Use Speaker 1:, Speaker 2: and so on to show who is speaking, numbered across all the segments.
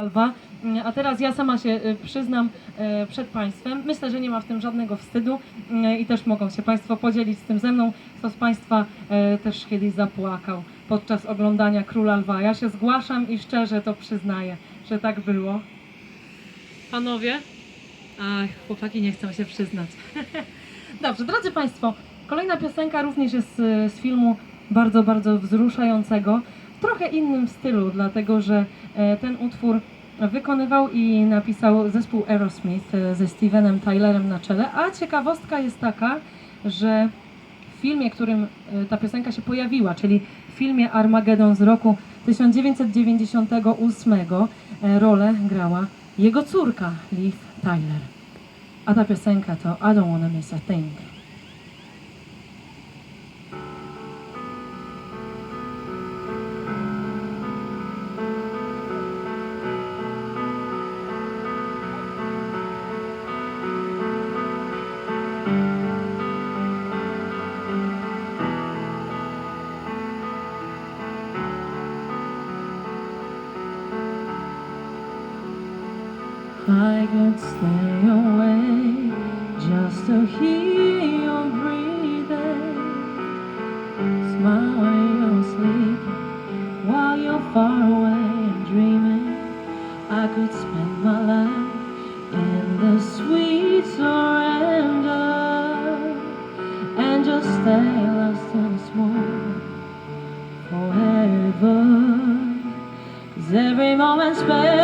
Speaker 1: Alba. A teraz ja sama się y, przyznam y, przed Państwem. Myślę, że nie ma w tym żadnego wstydu y, i też mogą się Państwo podzielić z tym ze mną, kto z Państwa y, też kiedyś zapłakał podczas oglądania Króla Lwa. Ja się zgłaszam i szczerze to przyznaję, że tak było. Panowie? Ach, chłopaki nie chcą się przyznać. Dobrze, drodzy Państwo, kolejna piosenka również jest z, z filmu bardzo, bardzo wzruszającego. W trochę innym stylu, dlatego że e, ten utwór wykonywał i napisał zespół Aerosmith e, ze Stevenem Tylerem na czele. A ciekawostka jest taka, że w filmie, którym e, ta piosenka się pojawiła, czyli w filmie Armageddon z roku 1998, e, rolę grała jego córka Liv Tyler. A ta piosenka to I don't wanna miss a thing. I could stay away just to hear your breathing. Smile when you're sleeping while you're far away and dreaming. I could spend my life in the sweet surrender and just stay lost in this moment forever. Cause every moment spent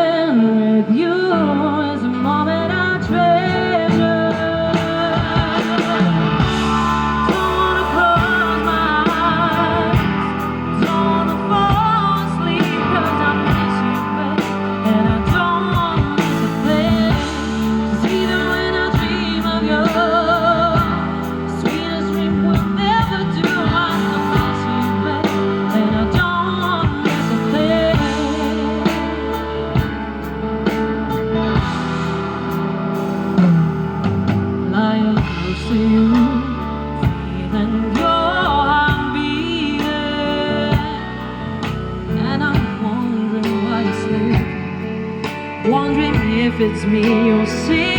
Speaker 1: if it's me you'll seeing,